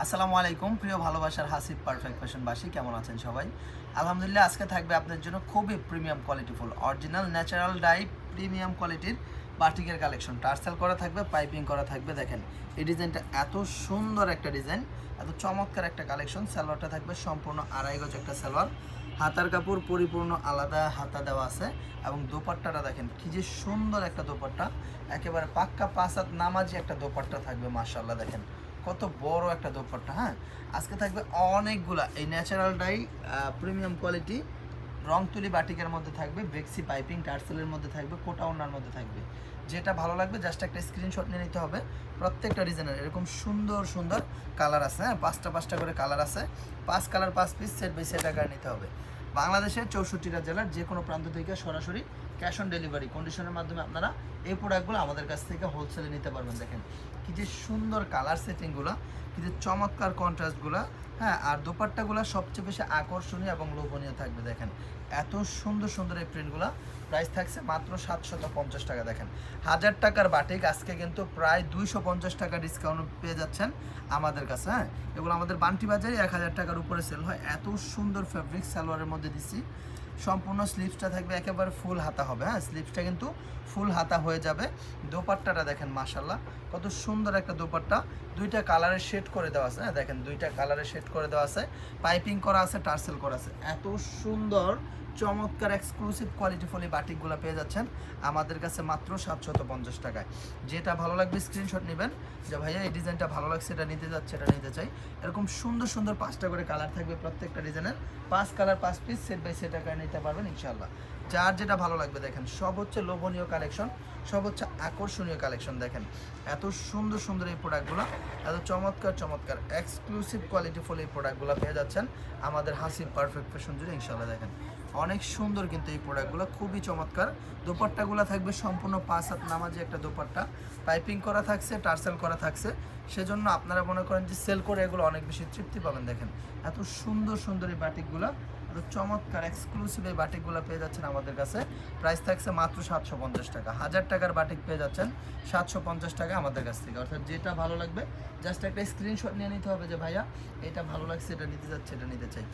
আসসালামু আলাইকুম, প্রিয় ভালোবাসার হাসিব পারফেক্ট ফ্যাশনবাসী কেমন আছেন সবাই? আলহামদুলিল্লাহ, আজকে থাকবে আপনাদের জন্য খুবই প্রিমিয়াম কোয়ালিটিফুল অরিজিনাল ন্যাচারাল ডাই প্রিমিয়াম কোয়ালিটির বাটিকের কালেকশন টার্সেল করা থাকবে পাইপিং করা থাকবে, দেখেন, এই ডিজাইনটা এত সুন্দর একটা ডিজাইন এত চমৎকার একটা কালেকশন সালোয়ারটা থাকবে সম্পূর্ণ আড়াই গজ একটা সালোয়ার। হাতার কাপড় পরিপূর্ণ আলাদা হাতা দেওয়া আছে এবং দোপাট্টাটা দেখেন, কি যে সুন্দর একটা দোপাট্টা। একেবারে পাক্কা পাঁচাত নামাজি একটা দোপাট্টা থাকবে মাশাল্লাহ দেখেন। কত বড় একটা দোপাট্টা হ্যাঁ? আজকে থাকবে অনেকগুলা। এই ন্যাচারাল ডাই প্রিমিয়াম কোয়ালিটি রং তুলি বাটিকের মধ্যে থাকবে, বেক্সি পাইপিং, টার্সেলের মধ্যে থাকবে, কোটা ওনার মধ্যে থাকবে। যেটা ভালো লাগবে জাস্ট একটা স্ক্রিনশট নিয়ে নিতে হবে। প্রত্যেকটা ডিজাইনের এরকম সুন্দর সুন্দর কালার আছে হ্যাঁ? পাঁচটা পাঁচটা করে কালার আছে। পাঁচ কালার পাঁচ পিস সেট বাই সেট আকার নিতে হবে। বাংলাদেশের চৌষট্টিটা জেলার যে কোনো প্রান্ত থেকে সরাসরি ক্যাশ অন ডেলিভারি কন্ডিশনের মাধ্যমে আপনারা এই প্রোডাক্টগুলো আমাদের কাছ থেকে হোলসেলে নিতে পারবেন। দেখেন, কি যে সুন্দর কালার সেটিংগুলো কি যে চমৎকার কন্ট্রাস্টগুলো হ্যাঁ আর দোপাট্টাগুলো সবচেয়ে বেশি আকর্ষণীয় এবং লোভনীয় থাকবে। দেখেন, এত সুন্দর সুন্দর এই প্রিন্টগুলো প্রাইস থাকছে মাত্র সাতশত পঞ্চাশ টাকা, দেখেন। হাজার টাকার বাটিক, আজকে কিন্তু প্রায় দুইশো পঞ্চাশ টাকা ডিসকাউন্ট পেয়ে যাচ্ছেন আমাদের কাছে হ্যাঁ? এগুলো আমাদের বান্টি বাজারে এক হাজার টাকার উপরে সেল হয়। এত সুন্দর ফেব্রিক সালোয়ারের মধ্যে দিছি। সম্পূর্ণ স্লিপসটা থাকবে একেবারে ফুল হাতা হবে হ্যাঁ? স্লিপসটা কিন্তু ফুল হাতা হয়ে যাবে। দোপাট্টাটা দেখেন মাশাল্লাহ কত সুন্দর একটা দোপাট্টা। দুইটা কালারের শেড করে দেওয়া আছে হ্যাঁ? দেখেন, দুইটা কালারের শেড করে দেওয়া আছে। পাইপিং করা আছে, টার্সেল করা আছে। এত সুন্দর চমৎকার এক্সক্লুসিভ কোয়ালিটি ফুল বাটিকগুলো পেয়ে যাচ্ছেন। আমাদের কাছে মাত্র সাতশত পঞ্চাশ টাকায়। যেটা ভালো লাগবে স্ক্রিনশট নেবেন। যে ভাইয়া, এই ডিজাইনটা ভালো লাগছে, এটা নিতে যাচ্ছে, এটা নিতে চাই। এরকম সুন্দর সুন্দর পাঁচটা করে কালার থাকবে প্রত্যেকটা ডিজাইনের। পাঁচ কালার পাঁচ পিস সেট বাই সেট আকারে নিতে পারবেন ইনশাল্লাহ যার যেটা ভালো লাগবে দেখেন, সব হচ্ছে লোভনীয় কালেকশন সব হচ্ছে আকর্ষণীয় কালেকশন দেখেন। এত সুন্দর সুন্দর এই প্রোডাক্টগুলো এত চমৎকার চমৎকার এক্সক্লুসিভ কোয়ালিটি ফুল এই প্রোডাক্টগুলো পেয়ে যাচ্ছেন আমাদের হাসি পারফেক্ট ফ্যাশন জুড়ে ইনশাল্লাহ দেখেন। অনেক সুন্দর কিন্তু এই প্রোডাক্টগুলো খুবই চমৎকার। দোপাট্টাগুলো থাকবে সম্পূর্ণ পাঁচ হাত নামাজি একটা দোপাট্টা। পাইপিং করা থাকছে, টার্সেল করা থাকছে। সেজন্য আপনারা মনে করেন যে সেল করে এগুলো অনেক বেশি তৃপ্তি পাবেন। দেখেন, এত সুন্দর সুন্দর এই বাটিকগুলো, এত চমৎকার এক্সক্লুসিভ এই বাটিকগুলো পেয়ে যাচ্ছেন আমাদের কাছে। প্রাইস থাকছে মাত্র সাতশো পঞ্চাশ টাকা। হাজার টাকার বাটিক পেয়ে যাচ্ছেন সাতশো পঞ্চাশ টাকা আমাদের কাছ থেকে। অর্থাৎ যেটা ভালো লাগবে জাস্ট একটা স্ক্রিনশট নিয়ে নিতে হবে যে, ভাইয়া, এটা ভালো লাগছে, এটা নিতে যাচ্ছে, এটা নিতে চাই।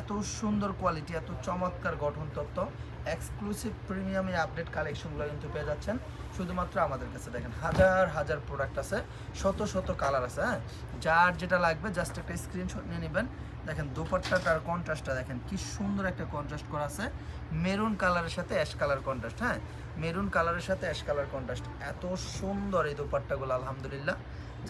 এত সুন্দর কোয়ালিটি এত চমৎকার গঠন তত্ত্ব এক্সক্লুসিভ প্রিমিয়াম আপডেট কালেকশনগুলো কিন্তু পেয়ে যাচ্ছেন। শুধুমাত্র আমাদের কাছে দেখেন, হাজার হাজার প্রোডাক্ট আছে, শত শত কালার আছে হ্যাঁ? যার যেটা লাগবে জাস্ট একটা স্ক্রিনশট নিয়ে নেবেন। দেখেন দোপাট্টাটার কন্ট্রাস্টটা দেখেন, কি সুন্দর একটা কন্ট্রাস্ট করা আছে। মেরুন কালারের সাথে অ্যাশ কালার কন্ট্রাস্ট হ্যাঁ? মেরুন কালারের সাথে অ্যাশ কালার কন্ট্রাস্ট এত সুন্দর এই দোপাট্টাগুলো, আলহামদুলিল্লাহ।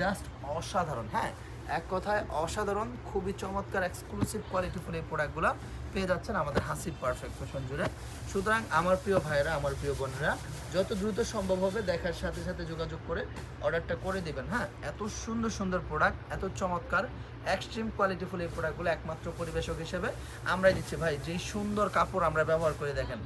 জাস্ট অসাধারণ হ্যাঁ? এক কথায় অসাধারণ, খুবই চমৎকার এক্সক্লুসিভ কোয়ালিটি কোয়ালিটিফুল এই প্রোডাক্টগুলো পেয়ে যাচ্ছেন আমাদের হাসিব পারফেক্ট ফ্যাশন জুড়ে। সুতরাং আমার প্রিয় ভাইয়েরা, আমার প্রিয় বোনেরা, যত দ্রুত সম্ভব হবে দেখার সাথে সাথে যোগাযোগ করে অর্ডারটা করে দিবেন হ্যাঁ? এত সুন্দর সুন্দর প্রোডাক্ট এত চমৎকার এক্সট্রিম কোয়ালিটিফুল এই প্রোডাক্টগুলো একমাত্র পরিবেশক হিসেবে আমরাই দিচ্ছি। ভাই, যেই সুন্দর কাপড় আমরা ব্যবহার করে দেখেন,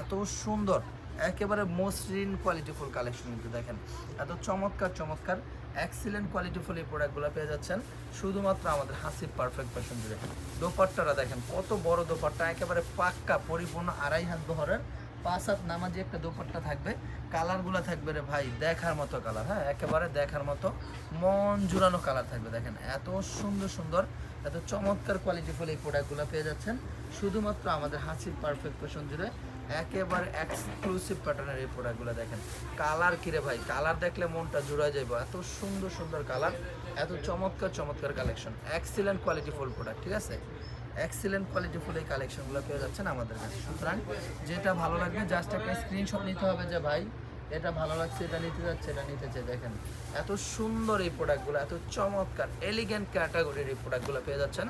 এত সুন্দর একেবারে মসৃণ কোয়ালিটিফুল কালেকশন কিন্তু দেখেন। এত চমৎকার চমৎকার এক্সিলেন্ট কোয়ালিটিফুল এই প্রোডাক্টগুলো পেয়ে যাচ্ছেন। শুধুমাত্র আমাদের হাসিব পারফেক্ট ফ্যাশন জুড়ে দোপাট্টারা দেখেন, কত বড় দোপাট্টা, একেবারে পাক্কা, পরিপূর্ণ আড়াই হাত বহরের। পাঁচ হাত নামাজি একটা দোপাট্টা থাকবে। কালারগুলো থাকবে রে ভাই, দেখার মতো কালার হ্যাঁ? একেবারে দেখার মতো, মন জুড়ানো কালার থাকবে দেখেন। এত সুন্দর সুন্দর, এত চমৎকার কোয়ালিটিফুল এই প্রোডাক্টগুলো পেয়ে যাচ্ছেন। শুধুমাত্র আমাদের হাসিব পারফেক্ট ফ্যাশন জুড়ে একেবারে এক্সক্লুসিভ প্যাটার্নের এই প্রোডাক্টগুলো দেখেন। কালার কিরে ভাই? কালার দেখলে মনটা জুড়ায় যাইব। এত সুন্দর সুন্দর কালার এত চমৎকার চমৎকার collection excellent quality full product ঠিক আছে? এক্সিলেন্ট কোয়ালিটি ফুল এই কালেকশনগুলো পেয়ে যাচ্ছেন আমাদের কাছে। সুতরাং যেটা ভালো লাগবে জাস্ট একটা স্ক্রিনশট নিতে হবে যে ভাই এটা ভালো লাগছে, এটা নিতে যাচ্ছে, এটা নিতে চাই, দেখেন। এত সুন্দর এই প্রোডাক্টগুলো এত চমৎকার এলিগেন্ট ক্যাটাগরির এই প্রোডাক্টগুলো পেয়ে যাচ্ছেন।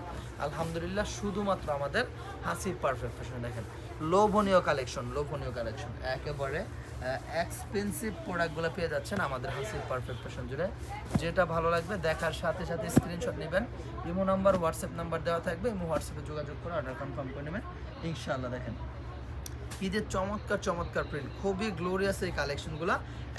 আলহামদুলিল্লাহ, শুধুমাত্র আমাদের হাসির পারফেক্ট ফ্যাশন দেখেন। লোভনীয় কালেকশন লোভনীয় কালেকশন একেবারে এক্সপেন্সিভ প্রোডাক্টগুলো পেয়ে যাচ্ছেন আমাদের হাসির পারফেক্ট ফ্যাশন জুড়ে। যেটা ভালো লাগবে, দেখার সাথে সাথে স্ক্রিনশট নেবেন। ইমো নাম্বার হোয়াটসঅ্যাপ নাম্বার দেওয়া থাকবে। ইমো হোয়াটসঅ্যাপে যোগাযোগ করে অর্ডার কনফার্ম করে নেবেন। ইনশাআল্লাহ, দেখেন। যে চমৎকার চমৎকার প্রিন্ট খুবই গ্লোরিয়াস এই কালেকশনগুলো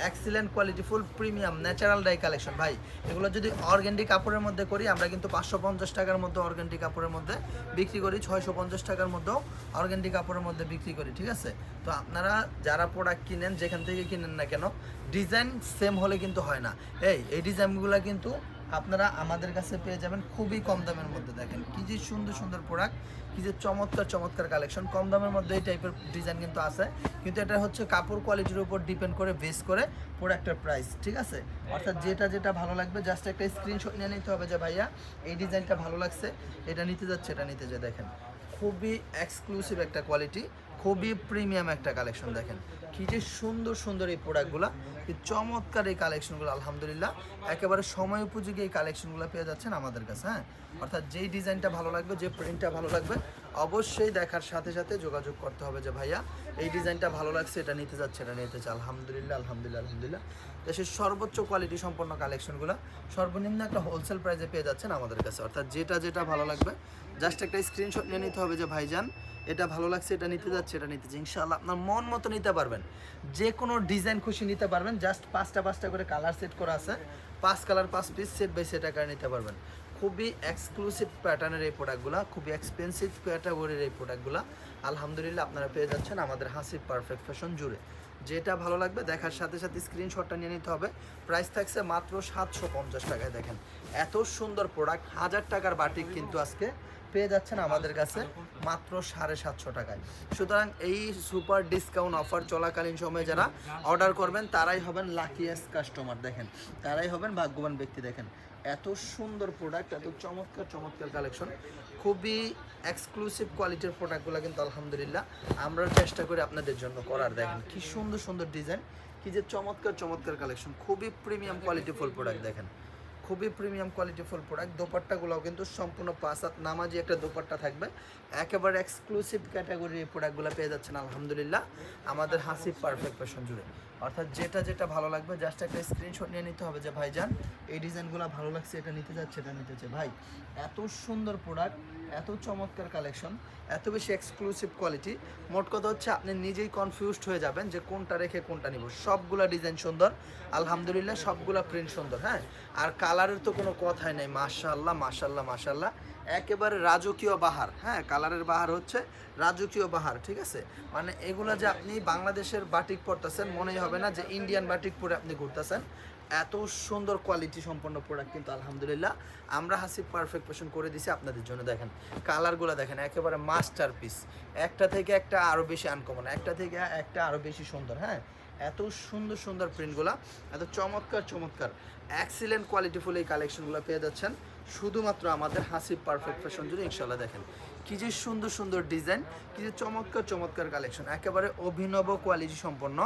এক্সিলেন্ট কোয়ালিটিফুল প্রিমিয়াম ন্যাচারাল ডাই কালেকশন ভাই। এগুলো যদি অর্গেন্ডি কাপড়ের মধ্যে করি, আমরা কিন্তু পাঁচশো পঞ্চাশ টাকার মধ্যে অর্গেন্ডি কাপড়ের মধ্যে বিক্রি করি, ছয়শো পঞ্চাশ টাকার মধ্যেও অর্গেন্ডি কাপড়ের মধ্যে বিক্রি করি, ঠিক আছে? তো আপনারা যারা প্রোডাক্ট কিনেন, যেখান থেকে কিনেন না কেন ডিজাইন সেম হলে কিন্তু হয় না। এই এই ডিজাইনগুলো কিন্তু আপনারা আমাদের কাছে পেয়ে যাবেন খুবই কম দামের মধ্যে দেখেন। কি যে সুন্দর সুন্দর প্রোডাক্ট কি যে চমৎকার চমৎকার কালেকশন কম দামের মধ্যে এই টাইপের ডিজাইন কিন্তু আছে। কিন্তু এটা হচ্ছে কাপড় কোয়ালিটির উপর ডিপেন্ড করে বেস করে প্রোডাক্টের প্রাইস ঠিক আছে? অর্থাৎ যেটা যেটা ভালো লাগবে জাস্ট একটা স্ক্রিনশট নিয়ে নিতে হবে যে, ভাইয়া, এই ডিজাইনটা ভালো লাগছে। এটা নিতে যাচ্ছে, এটা নিতে যায় দেখেন। খুবই এক্সক্লুসিভ একটা কোয়ালিটি খুবই প্রিমিয়াম একটা কালেকশন দেখেন। কি যে সুন্দর সুন্দর এই প্রোডাক্টগুলো চমৎকার এই কালেকশনগুলো আলহামদুলিল্লাহ। একেবারে সময় উপযোগী এই কালেকশনগুলো পেয়ে যাচ্ছেন আমাদের কাছে হ্যাঁ? অর্থাৎ যেই ডিজাইনটা ভালো লাগবে, যে প্রিন্টটা ভালো লাগবে অবশ্যই দেখার সাথে সাথে যোগাযোগ করতে হবে যে ভাইয়া, এই ডিজাইনটা ভালো লাগছে, এটা নিতে যাচ্ছে, এটা নিতে চাচ্ছে আলহামদুলিল্লাহ আলহামদুলিল্লাহ আলহামদুলিল্লাহ। দেশের সর্বোচ্চ কোয়ালিটি সম্পন্ন কালেকশনগুলো সর্বনিম্ন একটা হোলসেল প্রাইসে পেয়ে যাচ্ছেন আমাদের কাছে। অর্থাৎ যেটা যেটা ভালো লাগবে জাস্ট একটা স্ক্রিনশট নিয়ে নিতে হবে যে, ভাইজান, এটা ভালো লাগছে, এটা নিতে যাচ্ছে, এটা নিতে ইনশাআল্লাহ আপনার মন মতো নিতে পারবেন। যে কোনো ডিজাইন খুশি নিতে পারবেন জাস্ট পাঁচটা পাঁচটা করে কালার সেট করা আছে। পাঁচ কালার পাঁচ পিস সেট বাই সেট আকারে নিতে পারবেন। খুবই এক্সক্লুসিভ প্যাটার্নের এই প্রোডাক্টগুলো খুবই এক্সপেন্সিভ ক্যাটাগরির এই প্রোডাক্টগুলো আলহামদুলিল্লাহ আপনারা পেয়ে যাচ্ছেন আমাদের হাসি পারফেক্ট ফ্যাশন জুড়ে যেটা ভালো লাগবে, দেখার সাথে সাথে স্ক্রিনশটটা নিয়ে নিতে হবে। প্রাইস থাকছে মাত্র সাতশো পঞ্চাশ টাকায়, দেখেন। এত সুন্দর প্রোডাক্ট হাজার টাকার বাটিক কিন্তু আজকে পেয়ে যাচ্ছেন আমাদের কাছে মাত্র সাড়ে সাতশো টাকায়। সুতরাং এই সুপার ডিসকাউন্ট অফার চলাকালীন সময়ে যারা অর্ডার করবেন, তারাই হবেন লাকিয়েস্ট কাস্টমার দেখেন। তারাই হবেন ভাগ্যবান ব্যক্তি, দেখেন। এত সুন্দর প্রোডাক্ট এত চমৎকার চমৎকার কালেকশন খুবই এক্সক্লুসিভ কোয়ালিটির প্রোডাক্টগুলো কিন্তু আলহামদুলিল্লাহ আমরা চেষ্টা করি আপনাদের জন্য করার। দেখেন কি সুন্দর সুন্দর ডিজাইন কি যে চমৎকার চমৎকার কালেকশন খুবই প্রিমিয়াম কোয়ালিটিফুল প্রোডাক্ট দেখেন। খুবই প্রিমিয়াম কোয়ালিটিফুল প্রোডাক্ট দোপাট্টাগুলোও কিন্তু সম্পূর্ণ পাঁচ হাত নামাজি একটা দোপাট্টা থাকবে। একেবারে এক্সক্লুসিভ ক্যাটাগরির প্রোডাক্টগুলো পেয়ে যাচ্ছেন, আলহামদুলিল্লাহ। আমাদের হাসি পারফেক্ট ফ্যাশন জুড়ে। অর্থাৎ যেটা যেটা ভালো লাগবে জাস্ট একটা স্ক্রিনশট নিয়ে নিতে হবে যে ভাই যান এই ডিজাইনগুলো ভালো লাগছে, এটা নিতে যাচ্ছে, এটা নিতে চাচ্ছে ভাই, এত সুন্দর প্রোডাক্ট এত চমৎকার কালেকশন এত বেশি এক্সক্লুসিভ কোয়ালিটি মোট কথা হচ্ছে, আপনি নিজেই কনফিউজড হয়ে যাবেন যে, কোনটা রেখে কোনটা নিব। সবগুলা ডিজাইন সুন্দর, আলহামদুলিল্লাহ, সবগুলা প্রিন্ট সুন্দর হ্যাঁ? আর কালারের তো কোনো কথাই নেই। মাশাল্লাহ মাশাল্লাহ মাশাল্লাহ একেবারে রাজকীয় বাহার। হ্যাঁ কালারের বাহার হচ্ছে রাজকীয় বাহার, ঠিক আছে? মানে এগুলো যে আপনি বাংলাদেশের বাটিক পরতেছেন, মনেই হবে না যে ইন্ডিয়ান বাটিক পরে আপনি ঘুরতেছেন। এত সুন্দর কোয়ালিটি সম্পন্ন প্রোডাক্ট কিন্তু আলহামদুলিল্লাহ আমরা হাসিব পারফেক্ট পেশন করে দিছি আপনাদের জন্য। দেখেন, কালারগুলো দেখেন, একেবারে মাস্টার পিস একটা থেকে একটা আরও বেশি আনকমন একটা থেকে একটা আরও বেশি সুন্দর হ্যাঁ? এত সুন্দর সুন্দর প্রিন্টগুলো এত চমৎকার চমৎকার। এক্সিলেন্ট কোয়ালিটিফুল এই কালেকশনগুলো পেয়ে যাচ্ছেন। শুধুমাত্র আমাদের হাসিব পারফেক্ট ফ্যাশন জুড়ে ইনশাল্লাহ দেখেন। কি যে সুন্দর সুন্দর ডিজাইন কি যে চমৎকার চমৎকার কালেকশন একেবারে অভিনব কোয়ালিটি সম্পন্ন,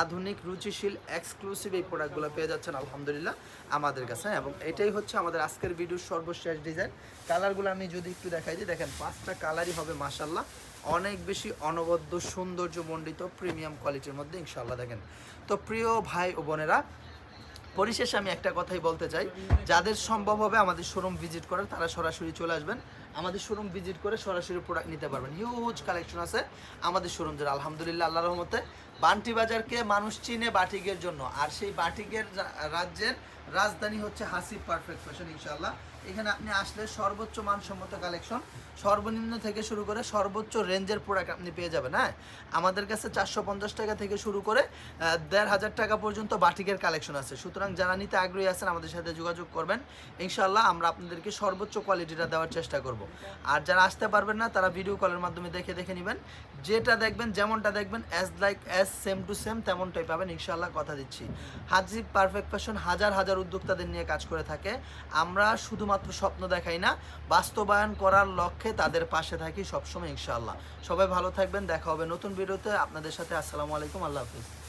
আধুনিক, রুচিশীল এক্সক্লুসিভ এই প্রোডাক্টগুলো পেয়ে যাচ্ছেন, আলহামদুলিল্লাহ, আমাদের কাছে। এবং এটাই হচ্ছে আমাদের আজকের ভিডিওর সর্বশেষ ডিজাইন কালারগুলো আমি যদি একটু দেখাই দিই, দেখেন পাঁচটা কালারই হবে মাসাল্লাহ অনেক বেশি অনবদ্য সৌন্দর্য মণ্ডিত প্রিমিয়াম কোয়ালিটির মধ্যে ইনশাল্লাহ দেখেন। তো প্রিয় ভাই ও বোনেরা, পরিশেষে আমি একটা কথাই বলতে চাই। যাদের সম্ভব হবে আমাদের শোরুম ভিজিট করার, তারা সরাসরি চলে আসবেন। আমাদের শোরুম ভিজিট করে সরাসরি প্রোডাক্ট নিতে পারবেন। হিউজ কালেকশন আছে আমাদের শোরুম যারা আলহামদুলিল্লাহ আল্লাহ রহমতে। বান্টি বাজারকে মানুষ চিনে বাটিকের জন্য। আর সেই বাটিকের রাজ্যের রাজধানী হচ্ছে হাসিব পারফেক্ট ফ্যাশন ইনশাল্লাহ এখানে আপনি আসলে সর্বোচ্চ মানসম্মত কালেকশন সর্বনিম্ন থেকে শুরু করে সর্বোচ্চ রেঞ্জের প্রোডাক্ট আপনি পেয়ে যাবেন হ্যাঁ? আমাদের কাছে চারশো পঞ্চাশ টাকা থেকে শুরু করে দেড় হাজার টাকা পর্যন্ত বাটিকের কালেকশন আছে। সুতরাং যারা নিতে আগ্রহী আছেন, আমাদের সাথে যোগাযোগ করবেন। ইনশাল্লাহ আমরা আপনাদেরকে সর্বোচ্চ কোয়ালিটিটা দেওয়ার চেষ্টা করব। আর যারা আসতে পারবেন না, তারা ভিডিও কলের মাধ্যমে দেখে দেখে নেবেন। যেটা দেখবেন, যেমনটা দেখবেন as like as same to same তেমনটাই পাবেন। ইনশাল্লাহ কথা দিচ্ছি। হাজিব পারফেক্ট ফ্যাশন হাজার হাজার উদ্যোক্তাদের নিয়ে কাজ করে থাকে। আমরা শুধুমাত্র স্বপ্ন দেখাই না, বাস্তবায়ন করার লক্ষ্যে তাদের পাশে থাকি সবসময়, ইনশাআল্লাহ। সবাই ভালো থাকবেন, দেখা হবে নতুন ভিডিওতে। আপনাদের সাথে আসসালামু আলাইকুম, আল্লাহ হাফিজ।